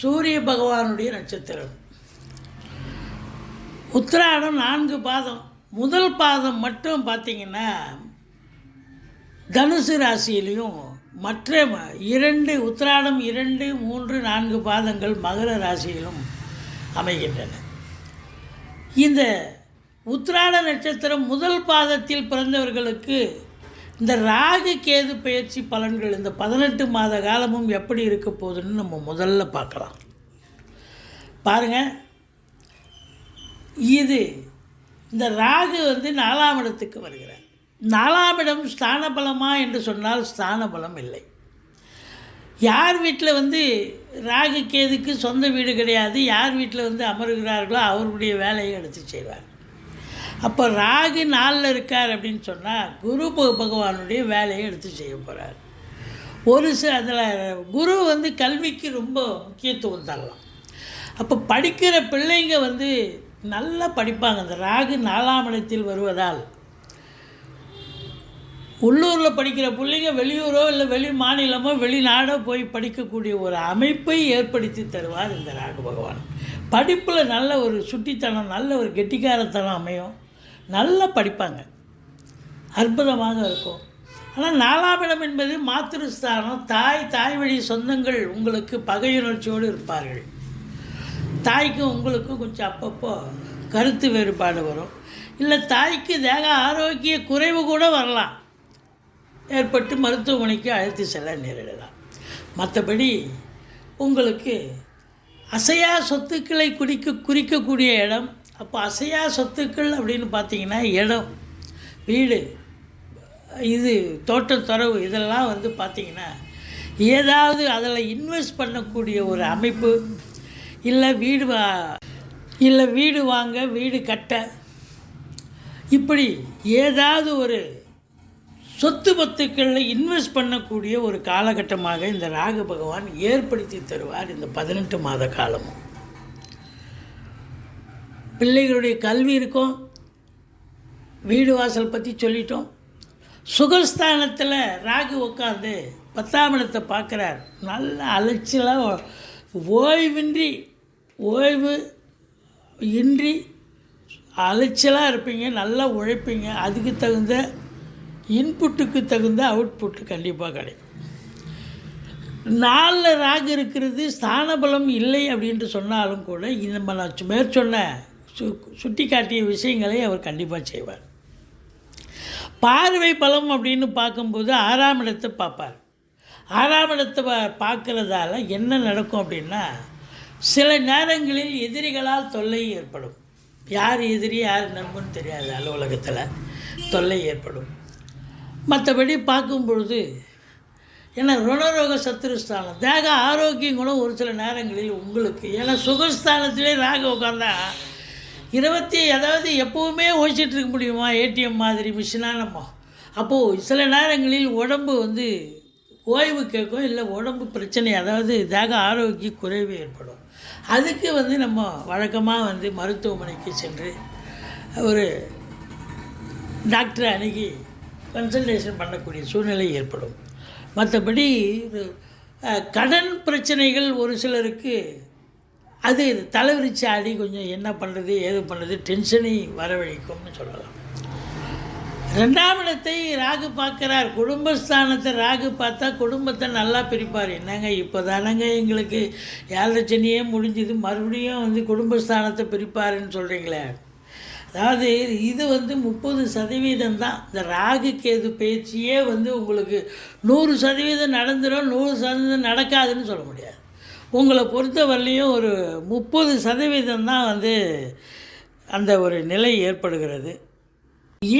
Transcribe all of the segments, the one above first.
சூரிய பகவானுடைய நட்சத்திரம். உத்திராடம் நான்கு பாதம். முதல் பாதம் மட்டும் பார்த்தீங்கன்னா தனுசு ராசியிலையும் மற்ற இரண்டு உத்திராடம் இரண்டு மூன்று நான்கு பாதங்கள் மகர ராசியிலும் அமைகின்றன. இந்த உத்திராட நட்சத்திரம் முதல் பாதத்தில் பிறந்தவர்களுக்கு இந்த ராகு கேது பயிற்சி பலன்கள் இந்த பதினெட்டு மாத காலமும் எப்படி இருக்க போகுதுன்னு நம்ம முதல்ல பார்க்கலாம். பாருங்கள் இது இந்த ராகு வந்து நாலாம் இடத்துக்கு வருகிறார். நாலாம் இடம் ஸ்தான பலமா என்று சொன்னால் ஸ்தான பலம் இல்லை. யார் வீட்டில் வந்து ராகு கேதுக்கு சொந்த வீடு கிடையாது யார் வீட்டில் வந்து அமருகிறார்களோ அவருடைய வேலையை எடுத்து செய்வார். அப்போ ராகு நாளில் இருக்கார் அப்படின்னு சொன்னால் குரு பகவானுடைய வேலையை எடுத்து செய்ய போகிறார் ஒரு சில அதில் குரு வந்து கல்விக்கு ரொம்ப முக்கியத்துவம் தரலாம். அப்போ படிக்கிற பிள்ளைங்க வந்து நல்லா படிப்பாங்க. அந்த ராகு நாலாம் இடத்தில் வருவதால் உள்ளூரில் படிக்கிற பிள்ளைங்க வெளியூரோ இல்லை வெளி மாநிலமோ வெளிநாடோ போய் படிக்கக்கூடிய ஒரு அமைப்பை ஏற்படுத்தி தருவார் இந்த ராகு பகவான். படிப்பில் நல்ல ஒரு சுட்டித்தனம் நல்ல ஒரு கெட்டிக்காரத்தனம் அமையும். நல்லா படிப்பாங்க. அற்புதமாக இருக்கும். ஆனால் நாலாம் இடம் என்பது மாத்திருஸ்தானம். தாய் தாய் வழி சொந்தங்கள் உங்களுக்கு பகையுணர்ச்சியோடு இருப்பார்கள். தாய்க்கும் உங்களுக்கும் கொஞ்சம் அப்பப்போ கருத்து வேறுபாடு வரும். இல்லை தாய்க்கு தேக ஆரோக்கிய குறைவு கூட வரலாம். ஏற்பட்டு மருத்துவமனைக்கு அழைத்து செல்ல நேரிடலாம். மற்றபடி உங்களுக்கு அசையா சொத்துக்களை குறிக்க குறிக்கக்கூடிய இடம் அப்போ அசையா சொத்துக்கள் அப்படின்னு பார்த்தீங்கன்னா இடம் வீடு இது தோட்டத்துறவு இதெல்லாம் வந்து பார்த்திங்கன்னா ஏதாவது அதில் இன்வெஸ்ட் பண்ணக்கூடிய ஒரு அமைப்பு இல்லை வீடு வா இல்லை வீடு வாங்க வீடு கட்ட இப்படி ஏதாவது ஒரு சொத்து பத்துக்களில் இன்வெஸ்ட் பண்ணக்கூடிய ஒரு காலகட்டமாக இந்த ராகு பகவான் ஏற்படுத்தி தருவார் இந்த பதினெட்டு மாத காலமும். பிள்ளைகளுடைய கல்வி இருக்கும். வீடு வாசல் பற்றி சொல்லிட்டோம். சுகஸ்தானத்தில் ராகு உட்காந்து பத்தாம் இடத்தை பார்க்குறார் நல்ல அலைச்சலாக ஓய்வின்றி ஓய்வு இன்றி அலைச்சலாக இருப்பீங்க நல்லா உழைப்பீங்க. அதுக்கு தகுந்த இன்புட்டுக்கு தகுந்த அவுட்புட்டு கண்டிப்பாக கிடைக்கும். நாலில் ராகு இருக்கிறது ஸ்தானபலம் இல்லை அப்படின்ட்டு சொன்னாலும் கூட இந்த நம்ம நான் மேற்சொன்ன சு சுட்டி காட்டிய விஷயங்களை அவர் கண்டிப்பாக செய்வார். பார்வை பலம் அப்படின்னு பார்க்கும்போது ஆறாம் இடத்தை பார்ப்பார். ஆறாம் இடத்தை பார்க்குறதால என்ன நடக்கும் அப்படின்னா சில நேரங்களில் எதிரிகளால் தொல்லை ஏற்படும். யார் எதிரி யார் நண்பன் தெரியாது அலுவலகத்தில். தொல்லை ஏற்படும். மற்றபடி பார்க்கும் பொழுது ஏன்னா ருணரோக சத்துருஸ்தானம் தேக ஆரோக்கியம் கூட ஒரு சில நேரங்களில் உங்களுக்கு ஏன்னா சுகஸ்தானத்திலே ராக உட்காந்தா இருபத்தி அதாவது எப்போவுமே ஓசிட்டு இருக்க முடியுமா? ஏடிஎம் மாதிரி மிஷினாக நம்ம? அப்போது சில நேரங்களில் உடம்பு வந்து ஓய்வு கேட்கும் இல்லை உடம்பு பிரச்சனை அதாவது தேக ஆரோக்கிய குறைவு ஏற்படும். அதுக்கு வந்து நம்ம வழக்கமாக வந்து மருத்துவமனைக்கு சென்று ஒரு டாக்டரை அணுகி கன்சல்டேஷன் பண்ணக்கூடிய சூழ்நிலை ஏற்படும். மற்றபடி கடன் பிரச்சனைகள் ஒரு சிலருக்கு அது தலைவிரிச்சு ஆடி கொஞ்சம் என்ன பண்ணுறது ஏது பண்ணுறது டென்ஷனை வரவழைக்கும்னு சொல்லலாம். ரெண்டாம் இடத்தை ராகு பார்க்குறார். குடும்பஸ்தானத்தை ராகு பார்த்தா குடும்பத்தை நல்லா பிரிப்பார். என்னங்க இப்போ தானங்க எங்களுக்கு ஏழரை முடிஞ்சது முடிஞ்சுது. மறுபடியும் வந்து குடும்பஸ்தானத்தை பிரிப்பாருன்னு சொல்கிறீங்களே அதாவது இது வந்து முப்பது சதவீதம் தான். இந்த ராகு கேது பேச்சியே வந்து உங்களுக்கு நூறு சதவீதம் நடந்துடும் நூறு சதவீதம் நடக்காதுன்னு சொல்ல முடியாது. உங்களை பொறுத்தவரையிலையும் ஒரு முப்பது சதவீதம் தான் வந்து அந்த ஒரு நிலை ஏற்படுகிறது.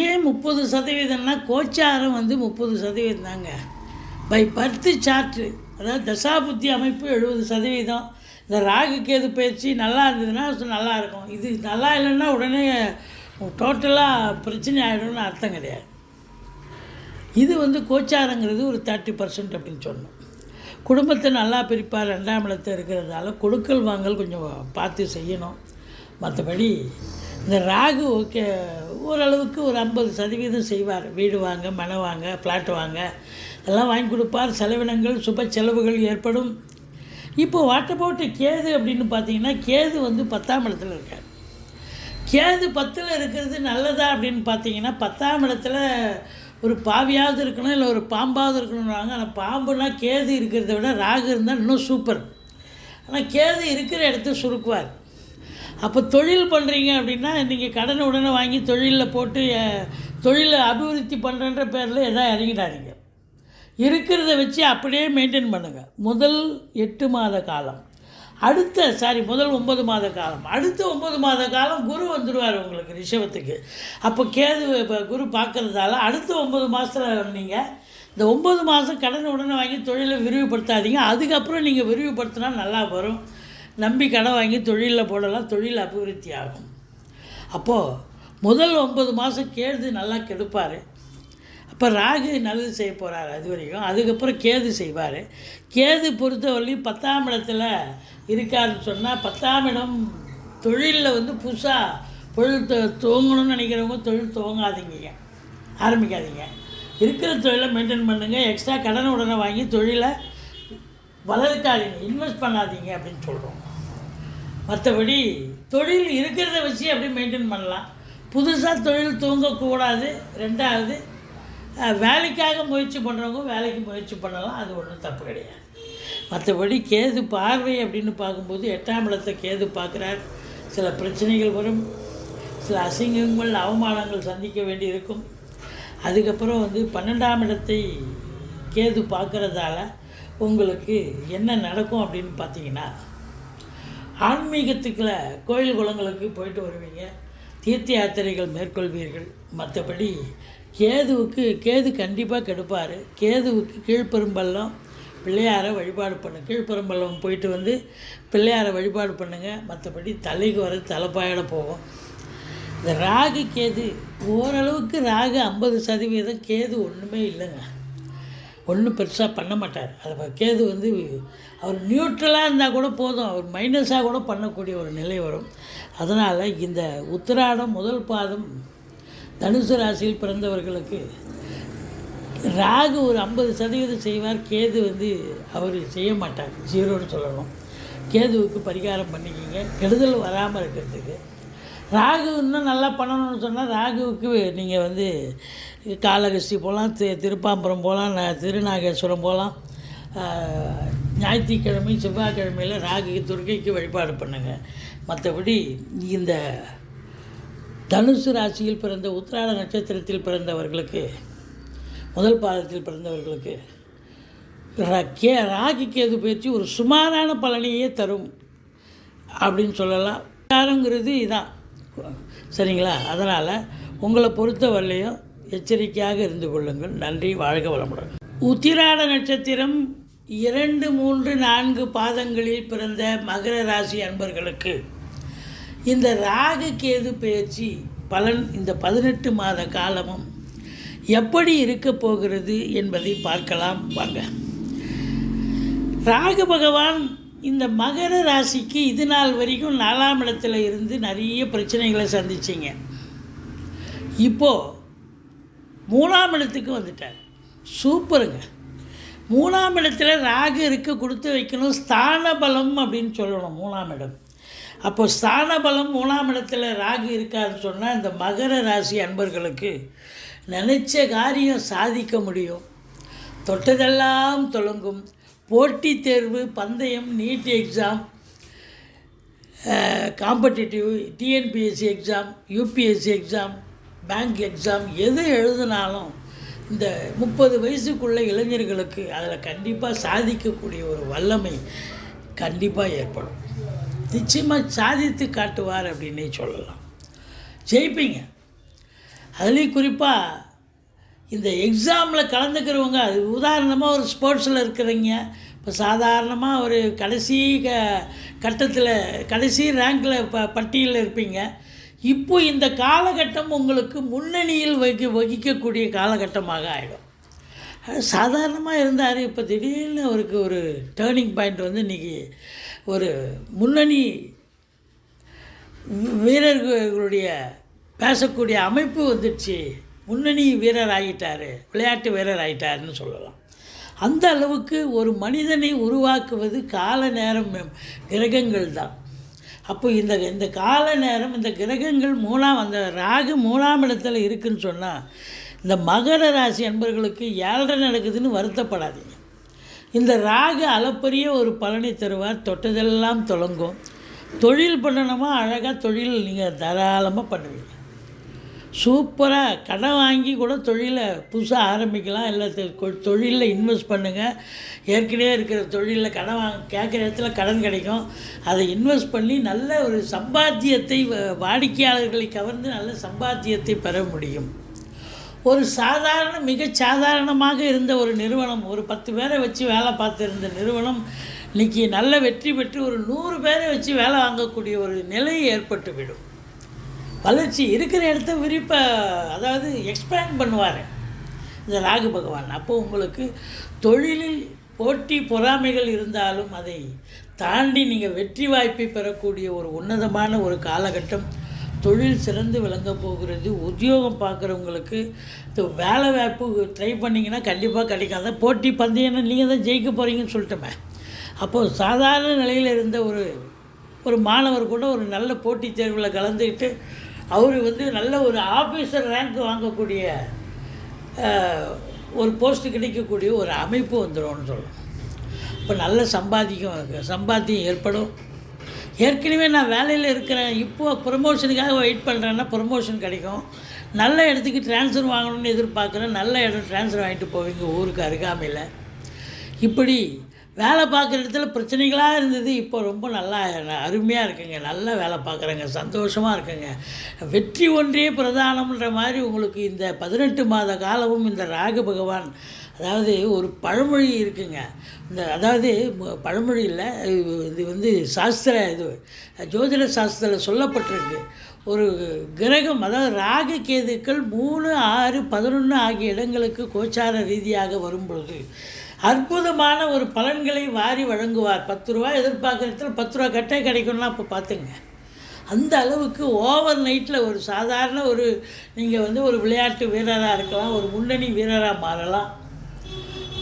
ஏன் முப்பது சதவீதம்னா கோச்சாரம் வந்து முப்பது சதவீதம் தாங்க. பை பர்த்து சார்ட்டு அதாவது தசாபுத்தி அமைப்பு எழுபது சதவீதம். இந்த ராகு கேது பயிற்சி நல்லா இருந்ததுன்னா நல்லா இருக்கும். இது நல்லா இல்லைன்னா உடனே டோட்டலாக பிரச்சனை ஆகிடும்னு அர்த்தம் கிடையாது. இது வந்து கோச்சாரங்கிறது ஒரு தேர்ட்டி பர்சன்ட் அப்படின்னு சொன்னோம் குடும்பத்தை நல்லா பிரிப்பார் ரெண்டாம் இடத்துல இருக்கிறதால கொடுக்கல் வாங்கல் கொஞ்சம் பார்த்து செய்யணும். மற்றபடி இந்த ராகு ஓகே ஓரளவுக்கு ஒரு ஐம்பது சதவீதம் செய்வார். வீடு வாங்க மனை வாங்க ஃப்ளாட் வாங்க. எல்லாம் வாங்கி கொடுப்பார். செலவினங்கள் சுப செலவுகள் ஏற்படும். இப்போ வாட்டர் போட்டு கேது அப்படின்னு பார்த்தீங்கன்னா கேது வந்து பத்தாம் இடத்துல இருக்கார். கேது பத்தில் இருக்கிறது நல்லதா அப்படின்னு பார்த்தீங்கன்னா பத்தாம் இடத்துல ஒரு பாவியாவது இருக்கணும் இல்லை ஒரு பாம்பாவது இருக்கணும்னாங்க. ஆனால் பாம்புனா கேது இருக்கிறத விட ராகு இருந்தால் இன்னும் சூப்பர். ஆனால் கேது இருக்கிற இடத்த சுருக்குவார். அப்போ தொழில் பண்ணுறீங்க அப்படின்னா நீங்கள் கடனை உடனே வாங்கி தொழிலில் போட்டு தொழிலை அபிவிருத்தி பண்ணுறன்ற பேரில் எதாவது இறங்கிடாதீங்க. இருக்கிறத வச்சு அப்படியே மெயின்டைன் பண்ணுங்கள் முதல் எட்டு மாத காலம். அடுத்த சாரி முதல் ஒன்பது மாத காலம். அடுத்த ஒன்பது மாத காலம் குரு வந்துடுவார் உங்களுக்கு ரிஷபத்துக்கு. அப்போ கேது இப்போ குரு பார்க்குறதால அடுத்த ஒன்பது மாதத்தில் நீங்கள் இந்த ஒம்பது மாதம் கடன் உடனே வாங்கி தொழிலை விரிவுபடுத்தாதீங்க. அதுக்கப்புறம் நீங்கள் விரிவுபடுத்தினா நல்லா வரும். நம்பி கடன் வாங்கி தொழிலில் போடலாம் தொழில் அபிவிருத்தி ஆகும் அப்போது முதல் ஒன்பது மாதம் கேது நல்லா கெடுப்பார். இப்போ ராகு நல்லது செய்ய போகிறார் அது வரைக்கும். அதுக்கப்புறம் கேது செய்வார். கேது பொறுத்தவரையும் பத்தாம் இடத்துல இருக்காருன்னு சொன்னால் பத்தாம் இடம் தொழிலில் வந்து புதுசாக தொழில் துவங்கணும்னு நினைக்கிறவங்க தொழில் துவங்காதீங்க. ஆரம்பிக்காதீங்க. இருக்கிற தொழிலை மெயின்டைன் பண்ணுங்கள் எக்ஸ்ட்ரா கடன் உடனே வாங்கி தொழிலை வளர்க்காதீங்க. இன்வெஸ்ட் பண்ணாதீங்க அப்படின்னு சொல்கிறோம் மற்றபடி தொழில் இருக்கிறத வச்சு அப்படி மெயின்டைன் பண்ணலாம். புதுசாக தொழில் தூங்கக்கூடாது ரெண்டாவது வேலைக்காக முயற்சி பண்ணுறவங்க வேலைக்கு முயற்சி பண்ணலாம் அது ஒன்றும் தப்பு கிடையாது. மற்றபடி கேது பார்வை அப்படின்னு பார்க்கும்போது எட்டாம் இடத்தை கேது பார்க்குறார். சில பிரச்சனைகள் வரும். சில அசிங்கங்கள் அவமானங்கள் சந்திக்க வேண்டியிருக்கும் அதுக்கப்புறம் வந்து பன்னெண்டாம் இடத்தை கேது பார்க்குறதால உங்களுக்கு என்ன நடக்கும் அப்படின்னு பார்த்தீங்கன்னா ஆன்மீகத்துக்குள்ள கோயில் குளங்களுக்கு போயிட்டு வருவீங்க. தீர்த்த யாத்திரைகள் மேற்கொள்வீர்கள். மற்றபடி கேதுவுக்கு கேது கண்டிப்பாக கெடுப்பார். கேதுவுக்கு கீழ்ப்பெரும்பள்ளம் பிள்ளையாரை வழிபாடு பண்ணு. கீழ்ப்பெரும்பள்ளம் போயிட்டு வந்து பிள்ளையாரை வழிபாடு பண்ணுங்கள் மற்றபடி தலைக்கு வர தலைப்பாயோட போகும். இந்த ராகு கேது ஓரளவுக்கு ராகு ஐம்பது சதவீதம் கேது ஒன்றுமே இல்லைங்க. ஒன்றும் பெருசாக பண்ண மாட்டார். அது கேது வந்து அவர் நியூட்ரலாக இருந்தால் கூட போதும். அவர் மைனஸாக கூட பண்ணக்கூடிய ஒரு நிலை வரும். அதனால் இந்த உத்திராடம் முதல் பாதம் தனுசு ராசியில் பிறந்தவர்களுக்கு ராகு ஒரு ஐம்பது சதவீதம் செய்வார். கேது வந்து அவர் செய்ய மாட்டார். ஜீரோன்னு சொல்லணும். கேதுவுக்கு பரிகாரம் பண்ணிக்கிங்க. கெடுதல் வராமல் இருக்கிறதுக்கு. ராகு இன்னும் நல்லா பண்ணணும்னு சொன்னால் ராகுவுக்கு நீங்கள் வந்து காலகஸ்தி போகலாம் தி திருப்பாம்புரம் போகலாம் திருநாகேஸ்வரம் போகலாம் ஞாயிற்றுக்கிழமை செவ்வாய்க்கிழமையில் ராகுக்கு துர்க்கைக்கு வழிபாடு பண்ணுங்கள் மற்றபடி இந்த தனுசு ராசியில் பிறந்த உத்திராட நட்சத்திரத்தில் பிறந்தவர்களுக்கு முதல் பாதத்தில் பிறந்தவர்களுக்கு ரா- கே ராகி கேது பயிற்சி ஒரு சுமாரான பலனையே தரும் அப்படின்னு சொல்லலாம். காரங்கிறது இதான். சரிங்களா? அதனால் உங்களை பொறுத்த வரலையும் எச்சரிக்கையாக இருந்து கொள்ளுங்கள். நன்றி வாழ்க வளமுடன். உத்திராட நட்சத்திரம் இரண்டு மூன்று நான்கு பாதங்களில் பிறந்த மகர ராசி அன்பர்களுக்கு இந்த ராகு கேது பயிற்சி பலன் இந்த பதினெட்டு மாத காலமும் எப்படி இருக்க போகிறது என்பதை பார்க்கலாம் வாங்க. ராகு பகவான் இந்த மகர ராசிக்கு இது நாள் வரைக்கும் நாலாம் இடத்துல இருந்து நிறைய பிரச்சனைகளை சந்திச்சிங்க. இப்போது மூணாம் இடத்துக்கு வந்துட்டார். சூப்பருங்க. மூணாம் இடத்துல ராகு இருக்க கொடுத்து வைக்கணும் ஸ்தான பலம் அப்படின்னு சொல்லணும் மூணாம் இடம். அப்போ ஸ்தானபலம் மூணாம் இடத்துல ராகு இருக்காதுன்னு சொன்னால் இந்த மகர ராசி அன்பர்களுக்கு நினச்ச காரியம் சாதிக்க முடியும். தொட்டதெல்லாம் தொடங்கும் போட்டித் தேர்வு பந்தயம் NEET exam competitive TNPSC exam UPSC exam bank exam எது எழுதினாலும் இந்த முப்பது வயசுக்குள்ள இளைஞர்களுக்கு அதில் கண்டிப்பாக சாதிக்கக்கூடிய ஒரு வல்லமை கண்டிப்பாக ஏற்படும். நிச்சயமாக சாதித்து காட்டுவார் அப்படின்னே சொல்லலாம். ஜெயிப்பீங்க. அதுலேயும் குறிப்பாக இந்த எக்ஸாமில் கலந்துக்கிறவங்க அது உதாரணமாக ஒரு ஸ்போர்ட்ஸில் இருக்கிறவங்க இப்போ சாதாரணமாக ஒரு கடைசி க கட்டத்தில் கடைசி ரேங்கில் ப பட்டியலில் இருப்பீங்க. இப்போ இந்த காலகட்டம் உங்களுக்கு முன்னணியில் வகி வகிக்கக்கூடிய காலகட்டமாக ஆகிடும் சாதாரணமாக இருந்தார். இப்போ திடீர்னு அவருக்கு ஒரு டேர்னிங் பாயிண்ட் வந்து இன்றைக்கி ஒரு முன்னணி வீரர்களுடைய பேசக்கூடிய அமைப்பு வந்துடுச்சு. முன்னணி வீரர் ஆகிட்டார் விளையாட்டு வீரர் ஆகிட்டாருன்னு சொல்லலாம். அந்த அளவுக்கு ஒரு மனிதனை உருவாக்குவது கால நேரம் கிரகங்கள் தான். அப்போ இந்த இந்த கால நேரம் இந்த கிரகங்கள் மூணாம் அந்த ராகு மூணாம் இடத்துல இருக்குன்னு சொன்னால் இந்த மகர ராசி அன்பர்களுக்கு ஏழரை நடக்குதுன்னு வருத்தப்படாதீங்க. இந்த ராகு அளப்பரிய ஒரு பலனை தருவார் தொட்டதெல்லாம் தொடங்கும். தொழில் பண்ணணுமா அழகாக தொழில் நீங்கள் தாராளமாக பண்ணுவீங்க. சூப்பராக கடன் வாங்கி கூட தொழிலை புதுசாக ஆரம்பிக்கலாம். இல்லை தொழிலில் இன்வெஸ்ட் பண்ணுங்கள் ஏற்கனவே இருக்கிற தொழிலில் கடன் வாங்க கேட்குற இடத்துல கடன் கிடைக்கும். அதை இன்வெஸ்ட் பண்ணி நல்ல ஒரு சம்பாத்தியத்தை வ- வாடிக்கையாளர்களை கவர்ந்து நல்ல சம்பாத்தியத்தை பெற முடியும். ஒரு சாதாரண மிக சாதாரணமாக இருந்த ஒரு நிறுவனம் ஒரு பத்து பேரை வச்சு வேலை பார்த்துருந்த நிறுவனம் இன்னைக்கு நல்ல வெற்றி பெற்று ஒரு நூறு பேரை வச்சு வேலை வாங்கக்கூடிய ஒரு நிலை ஏற்பட்டுவிடும் வளர்ச்சி இருக்கிற இடத்த விரிப்ப அதாவது எக்ஸ்பேண்ட் பண்ணுவார். இந்த ராகு பகவான். அப்போ உங்களுக்கு தொழிலில் போட்டி பொறாமைகள் இருந்தாலும் அதை தாண்டி நீங்கள் வெற்றி வாய்ப்பை பெறக்கூடிய ஒரு உன்னதமான ஒரு காலகட்டம் தொழில் சிறந்து விளங்க போகிறது உத்தியோகம் பார்க்குறவங்களுக்கு வேலை வாய்ப்பு ட்ரை பண்ணிங்கன்னா கண்டிப்பாக கிடைக்காத. போட்டி பந்தயம்னா நீங்கள் தான் ஜெயிக்க போகிறீங்கன்னு சொல்லிட்டோமே. அப்போது சாதாரண நிலையில் இருந்த ஒரு ஒரு மாணவர் கூட ஒரு நல்ல போட்டித் தேர்வில் கலந்துக்கிட்டு அவர் வந்து நல்ல ஒரு ஆஃபீஸர் ரேங்க் வாங்கக்கூடிய ஒரு போஸ்ட்டு கிடைக்கக்கூடிய ஒரு அமைப்பு வந்துடும்னு சொல்லணும் இப்போ நல்ல சம்பாதிக்கும் சம்பாத்தியம் ஏற்படும். ஏற்கனவே நான் வேலையில் இருக்கிறேன். இப்போ ப்ரொமோஷனுக்காக வெயிட் பண்ணுறேன்னா ப்ரமோஷன் கிடைக்கும். நல்ல இடத்துக்கு ட்ரான்ஸ்ஃபர் வாங்கணும்னு எதிர்பார்க்குறேன். நல்ல இடம் ட்ரான்ஸ்ஃபர் வாங்கிட்டு போவீங்க. ஊருக்கு அருகாமையில். இப்படி வேலை பார்க்குற இடத்துல பிரச்சனைகளாக இருந்தது. இப்போ ரொம்ப நல்லா அருமையாக இருக்குங்க. நல்லா வேலை பார்க்குறேங்க. சந்தோஷமாக இருக்குங்க. வெற்றி ஒன்றே பிரதானம்ன்ற மாதிரி உங்களுக்கு இந்த பதினெட்டு மாத காலமும் இந்த ராகு பகவான் அதாவது ஒரு பழமொழி இருக்குங்க. இந்த அதாவது பழமொழியில் இது வந்து சாஸ்திர இது ஜோதிட சாஸ்திரத்தில் சொல்லப்பட்டிருக்கு. ஒரு கிரகம் அதாவது ராகு கேதுக்கள் மூணு ஆறு பதினொன்று ஆகிய இடங்களுக்கு கோச்சார ரீதியாக வரும்பொழுது அற்புதமான ஒரு பலன்களை வாரி வழங்குவார். பத்து ரூபா எதிர்பார்க்குற இடத்துல பத்து ரூபா கட்டே கிடைக்கும்னா அப்போ பார்த்துங்க. அந்த அளவுக்கு ஓவர் நைட்டில் ஒரு சாதாரண ஒரு நீங்கள் வந்து ஒரு விளையாட்டு வீரராக இருக்கலாம் ஒரு முன்னணி வீரராக மாறலாம்.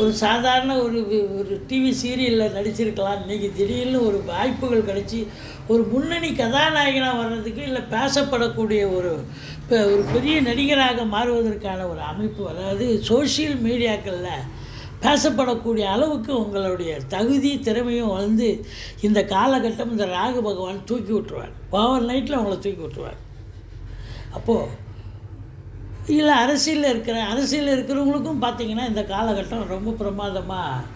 ஒரு சாதாரண ஒரு ஒரு டிவி சீரியலில் நடிச்சிருக்கலாம். இன்றைக்கி திடீர்னு ஒரு வாய்ப்புகள் கிடச்சி ஒரு முன்னணி கதாநாயகனாக வர்றதுக்கு இல்லை பேசப்படக்கூடிய ஒரு இப்போ ஒரு பெரிய நடிகராக மாறுவதற்கான ஒரு அமைப்பு அதாவது சோஷியல் மீடியாக்களில் பேசப்படக்கூடிய அளவுக்கு உங்களுடைய தகுதி திறமையும் வந்து இந்த காலகட்டம் இந்த ராகு பகவான் தூக்கி விட்டுருவார் ஓவர் நைட்டில் உங்களை தூக்கி விட்டுருவார் அப்போது இல்லை அரசியலில் இருக்கிற அரசியலில் இருக்கிறவங்களுக்கும் பார்த்திங்கன்னா இந்த காலகட்டம் ரொம்ப பிரமாதமாக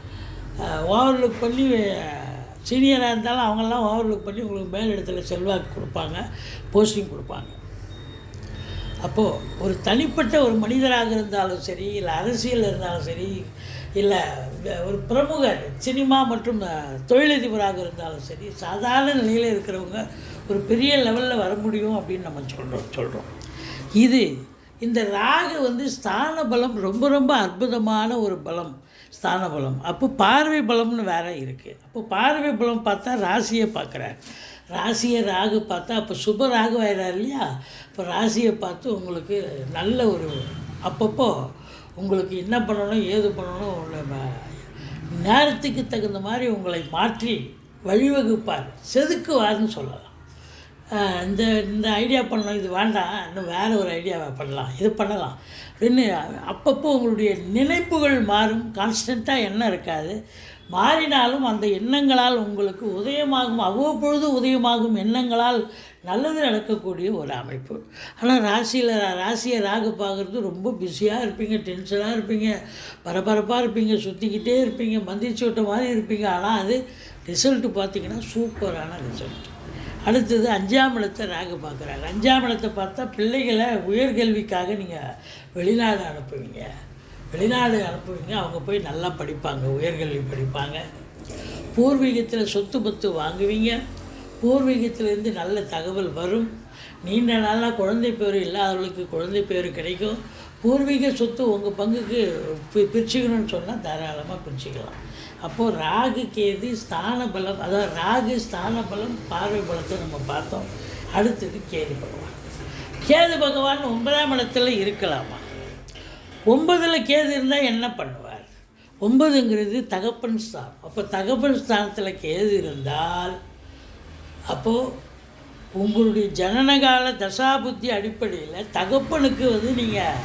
ஓவர்லுக் பண்ணி சீனியராக இருந்தாலும் அவங்கெல்லாம் ஓவர்லுக் பண்ணி உங்களுக்கு மேலிடத்தில் செல்வாக்கு கொடுப்பாங்க போஸ்டிங் கொடுப்பாங்க. அப்போது ஒரு தனிப்பட்ட ஒரு மனிதராக இருந்தாலும் சரி இல்லை அரசியல் இருந்தாலும் சரி இல்லை ஒரு பிரமுகர் சினிமா மற்றும் தொழிலதிபராக இருந்தாலும் சரி சாதாரண நிலையில் இருக்கிறவங்க ஒரு பெரிய லெவலில் வர முடியும் அப்படின்னு நம்ம சொல்கிறோம் சொல்கிறோம் இது இந்த ராகு வந்து ஸ்தான பலம் ரொம்ப ரொம்ப அற்புதமான ஒரு பலம் ஸ்தான பலம். அப்போ பார்வை பலம்னு வேற இருக்குது அப்போ பார்வை பலம் பார்த்தா ராசியை பார்க்குறார். ராசியை ராகு பார்த்தா அப்போ சுப ராகு ஆயிடார் இல்லையா? இப்போ ராசியை பார்த்து உங்களுக்கு நல்ல ஒரு அப்பப்போ உங்களுக்கு என்ன பண்ணணும் ஏது பண்ணணும் உங்களை நேரத்துக்கு தகுந்த மாதிரி உங்களை மாற்றி வழிவகுப்பார். செதுக்குவார்னு சொல்லலாம். இந்த இந்த ஐடியா பண்ணணும் இது வேண்டாம் இன்னும் வேறு ஒரு ஐடியாவை பண்ணலாம் இது பண்ணலாம். அப்படின்னு அப்பப்போ உங்களுடைய நினைப்புகள் மாறும். கான்ஸ்டண்ட்டாக என்ன இருக்காது. மாறினாலும் அந்த எண்ணங்களால் உங்களுக்கு உதயமாகும் அவ்வப்பொழுது உதயமாகும் எண்ணங்களால் நல்லது நடக்கக்கூடிய ஒரு அமைப்பு. ஆனால் ராசியில் ராசியை ராகு பார்க்குறது ரொம்ப பிஸியாக இருப்பீங்க டென்ஷனாக இருப்பீங்க பரபரப்பாக இருப்பீங்க சுற்றிக்கிட்டே இருப்பீங்க மந்திரிச்சு விட்ட மாதிரி இருப்பீங்க. ஆனால் அது ரிசல்ட்டு பார்த்தீங்கன்னா சூப்பரான ரிசல்ட். அடுத்தது அஞ்சாம் இடத்தை ராகு பார்க்குறாரு. அஞ்சாம் இடத்தை பார்த்தா பிள்ளைகளை உயர்கல்விக்காக நீங்கள் வெளிநாடு அனுப்புவீங்க. வெளிநாடு அனுப்புவீங்க அவங்க போய் நல்லா படிப்பாங்க உயர்கல்வி படிப்பாங்க. பூர்வீகத்தில் சொத்து பத்து வாங்குவீங்க. பூர்வீகத்திலேருந்து நல்ல தகவல் வரும். நீண்ட நாளாக குழந்தை பேர் இல்லாதவர்களுக்கு குழந்தை பேர் கிடைக்கும். பூர்வீக சொத்து உங்கள் பங்குக்கு பி பிரிச்சுக்கணும்னு சொன்னால் தாராளமாக பிரிச்சுக்கலாம். அப்போது ராகு கேது ஸ்தான பலம் அதாவது ராகு ஸ்தான பலம் பார்வை பலத்தை நம்ம பார்த்தோம். அடுத்தது கேது பகவான். கேது பகவான் ஒன்பதாம் இடத்துல இருக்கலாமா? ஒன்பதில் கேது இருந்தால் என்ன பண்ணுவார்? ஒன்பதுங்கிறது தகப்பன் ஸ்தானம். அப்போ தகப்பன் ஸ்தானத்தில் கேது இருந்தால் அப்போது உங்களுடைய ஜனனகால தசாபுத்தி அடிப்படையில் தகப்பனுக்கு வந்து நீங்கள்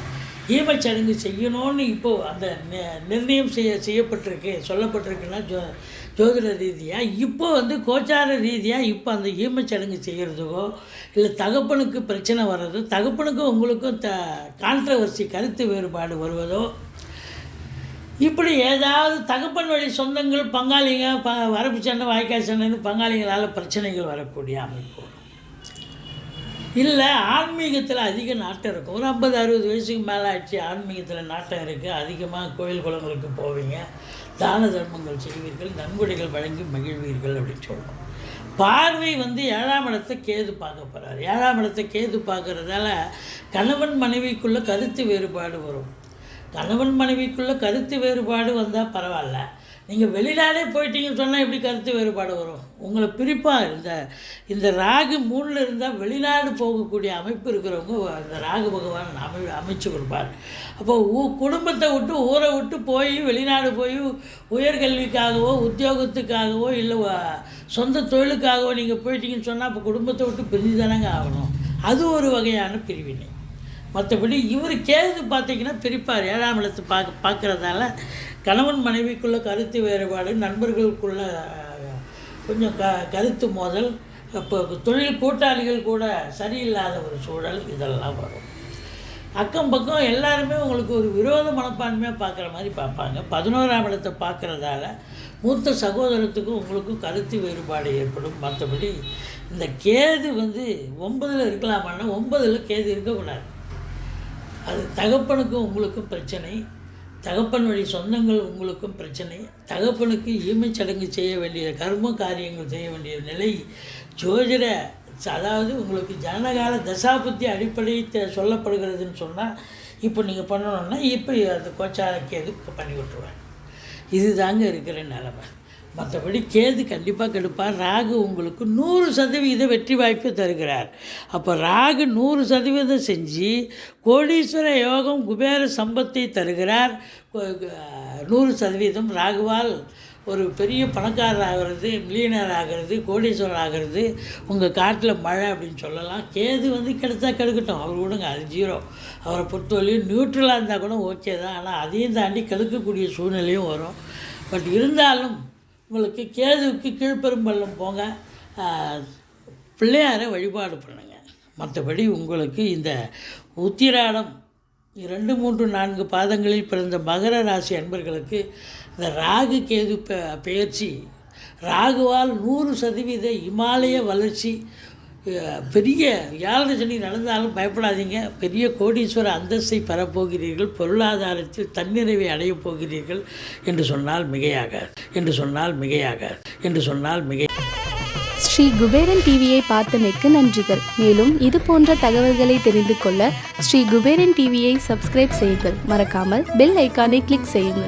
ஈமச்சடங்கு செய்யணும்னு இப்போது அந்த நிர்ணயம் செய்ய செய்யப்பட்டிருக்கு சொல்லப்பட்டிருக்குன்னா ஜோ ஜோதிட ரீதியாக இப்போ வந்து கோச்சார ரீதியாக இப்போ அந்த ஈமச்சடங்கு செய்கிறதுக்கோ இல்லை தகப்பனுக்கு பிரச்சனை வர்றதோ தகப்பனுக்கும் உங்களுக்கும் த கான்ட்ரவர்சி கருத்து வேறுபாடு வருவதோ இப்படி ஏதாவது தகப்பன் வழி சொந்தங்கள் பங்காளிங்க ப வரப்பு சண்டை வாய்க்கால் சண்டைன்னு பங்காளிகளால் பிரச்சனைகள் வரக்கூடிய அமைப்பு. இல்லை ஆன்மீகத்தில் அதிக நாட்டம் இருக்கும் ஒரு ஐம்பது அறுபது வயசுக்கு மேலே ஆச்சு ஆன்மீகத்தில் நாட்டம் இருக்குது அதிகமாக கோயில் குளங்களுக்கு போவீங்க. தான தர்மங்கள் செய்வீர்கள் நன்கொடைகள் வழங்கி மகிழ்வீர்கள் அப்படின்னு சொல்கிறோம் பார்வை வந்து ஏழாம் இடத்தை கேது பார்க்க போகிறார் ஏழாம் இடத்தை கேது பார்க்குறதால கணவன் மனைவிக்குள்ளே கருத்து வேறுபாடு வரும். கணவன் மனைவிக்குள்ளே கருத்து வேறுபாடு வந்தால் பரவாயில்ல. நீங்கள் வெளிநாடே போயிட்டீங்கன்னு சொன்னால் எப்படி கருத்து வேறுபாடு வரும்? உங்களை பிரிப்பாக இந்த இந்த ராகு மூணில் இருந்தால் வெளிநாடு போகக்கூடிய அமைப்பு இருக்கிறவங்க அந்த ராகு பகவான் அமை அமைச்சு கொடுப்பார். அப்போ ஊ குடும்பத்தை விட்டு ஊரை விட்டு போய் வெளிநாடு போய் உயர்கல்விக்காகவோ உத்தியோகத்துக்காகவோ இல்லை சொந்த தொழிலுக்காகவோ நீங்கள் போயிட்டீங்கன்னு சொன்னால் அப்போ குடும்பத்தை விட்டு பிரிஞ்சு தானங்க ஆகணும். அது ஒரு வகையான பிரிவினை. மற்றபடி இவர் கேது பார்த்தீங்கன்னா பிரிப்பார். ஏழாம் இடத்து பார்க்க பார்க்குறதால கணவன் மனைவிக்குள்ள கருத்து வேறுபாடு நண்பர்களுக்குள்ள கொஞ்சம் க கருத்து மோதல். இப்போ தொழில் கூட்டாளிகள் கூட சரியில்லாத ஒரு சூழல் இதெல்லாம் வரும். அக்கம் பக்கம் எல்லாருமே உங்களுக்கு ஒரு விரோத மனப்பான்மையாக பார்க்குற மாதிரி பார்ப்பாங்க. பதினோராம் இடத்தை பார்க்குறதால மூத்த சகோதரத்துக்கும் உங்களுக்கும் கருத்து வேறுபாடு ஏற்படும். மற்றபடி இந்த கேது வந்து ஒன்பதில் இருக்கலாமான்னா ஒன்பதில் கேது இருக்கக்கூடாது. அது தகப்பனுக்கும் உங்களுக்கும் பிரச்சனை. தகப்பன் வழி சொந்தங்கள் உங்களுக்கும் பிரச்சனை. தகப்பனுக்கு ஈமைச் சடங்கு செய்ய வேண்டிய கர்ம காரியங்கள் செய்ய வேண்டிய நிலை. ஜோதிட அதாவது உங்களுக்கு ஜனகால தசாபுத்தி அடிப்படை தெ- சொல்லப்படுகிறதுன்னு சொன்னால் இப்போ நீங்கள் பண்ணணுன்னா இப்போ அந்த கோச்சார கேது பண்ணி விட்டுருவேன் இதுதாங்க இருக்கிற நிலமை. மற்றபடி கேது கண்டிப்பாக கெடுப்பார். ராகு உங்களுக்கு நூறு சதவீத வெற்றி வாய்ப்பு தருகிறார். அப்போ ராகு நூறு சதவீதம் செஞ்சு கோடீஸ்வர யோகம் குபேர சம்பத்தை தருகிறார். நூறு சதவீதம். ராகுவால் ஒரு பெரிய பணக்காரர் ஆகிறது மில்லியனர் ஆகிறது கோடீஸ்வரர் ஆகிறது. உங்கள் காட்டில் மழை அப்படின்னு சொல்லலாம். கேது வந்து கெடுத்தா கெடுக்கட்டும். அவர் கூடங்க அது ஜீரோ. அவரை பொறுத்தவரையும் நியூட்ரலாக இருந்தால் கூட ஓகே தான். ஆனால் அதையும் தாண்டி கெடுக்கக்கூடிய சூழ்நிலையும் வரும். பட் இருந்தாலும் உங்களுக்கு கேதுவுக்கு கீழ்ப்பெரும்பள்ளம் போங்க. பிள்ளையாரை வழிபாடு பண்ணுங்க. மற்றபடி உங்களுக்கு இந்த உத்திராடம் இரண்டு மூன்று நான்கு பாதங்களில் பிறந்த மகர ராசி அன்பர்களுக்கு இந்த ராகு கேது பெ பெயர்ச்சி ராகுவால் நூறு சதவீத இமாலய வளர்ச்சி பெரிய யாழ் சனி நடந்தாலும் பயப்படாதீங்க. பெரிய கோடீஸ்வர அந்தஸ்தை பெறப்போகிறீர்கள். பொருளாதாரத்தில் தன்னிறைவை அடையப் போகிறீர்கள் என்று சொன்னால் மிகையாக என்று சொன்னால் மிகையாக என்று சொன்னால் மிகை ஸ்ரீ குபேரன் டிவியை பார்த்தமைக்கு நன்றிகள். மேலும் இது போன்ற தகவல்களை தெரிந்து கொள்ள ஸ்ரீ குபேரன் டிவியை சப்ஸ்கிரைப் செய்யுங்கள். மறக்காமல் பெல் ஐக்கானை கிளிக் செய்யுங்கள்.